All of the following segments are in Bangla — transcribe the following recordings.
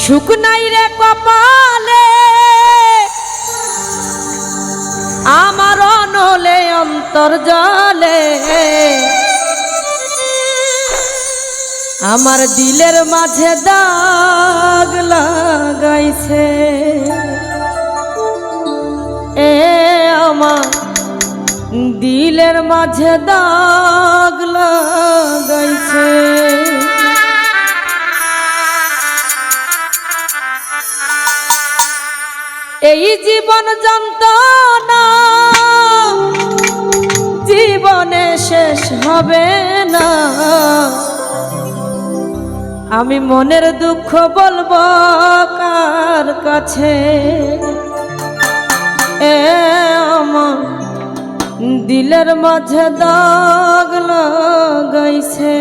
সুখ নাই রে কপালে। আমার অনলে অন্তর জলে। আমার দিলের মাঝে দাগ লাগাইছে। এ আমার দিলের মাঝে দাগ লাগাইছে। এই জীবন যন্ত্রণা জীবনে শেষ হবে না। আমি মনের দুঃখ বলব কার কাছে? এ আমার দিলের মাঝে দাগ লাগাইছে।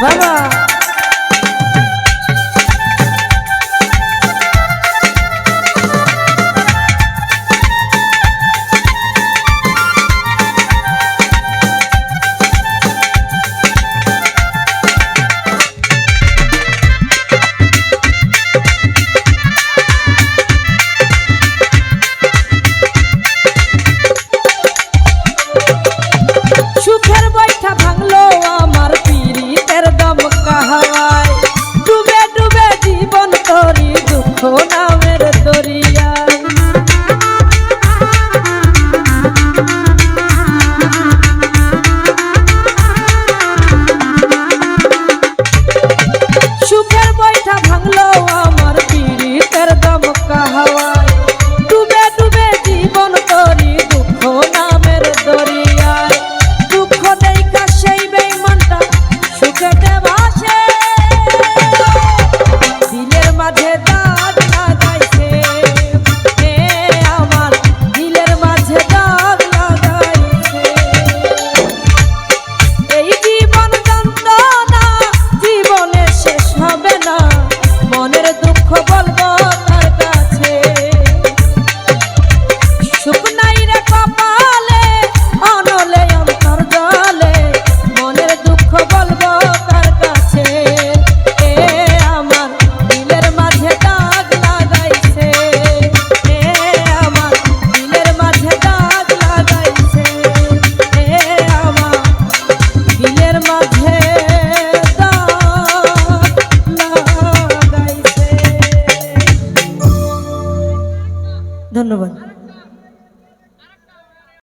玩玩。কাহা